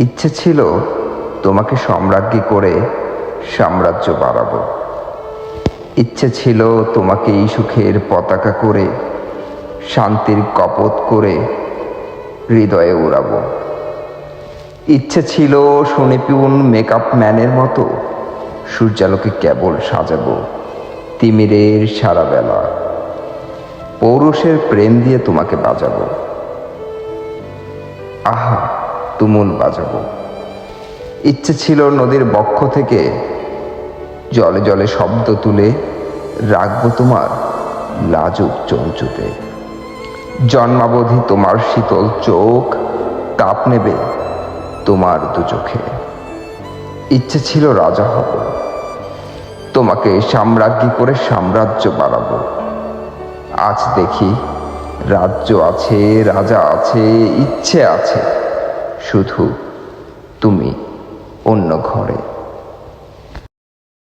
ইচ্ছে ছিল তোমাকে সম্রাজ্ঞী করে সাম্রাজ্য বাড়াবো। ইচ্ছে ছিল তোমাকে এই সুখের পতাকা করে, শান্তির কপত করে হৃদয়ে উড়াবো। ইচ্ছে ছিল সুনিপুণ মেকআপ ম্যানের মতো সূর্যালোকে কেবল সাজাবো তিমিরের সারা বেলা। পৌরুষের প্রেম দিয়ে তোমাকে বাজাবো। আহা তুমুল বাজাবো। ইচ্ছে ছিল নদীর বক্ষ থেকে জলে জলে শব্দ তুলে রাখব তোমার লাজুক চঞ্চুতে। জন্মাবধি তোমার শীতল চোখ তাপ নেবে তোমার দু চোখে। ইচ্ছে ছিল রাজা হব। তোমাকে সাম্রাজ্ঞী করে সাম্রাজ্য বাড়াবো আজ দেখি রাজ্য আছে, রাজা আছে, ইচ্ছে আছে। শুধু তুমি অন্য ঘরে।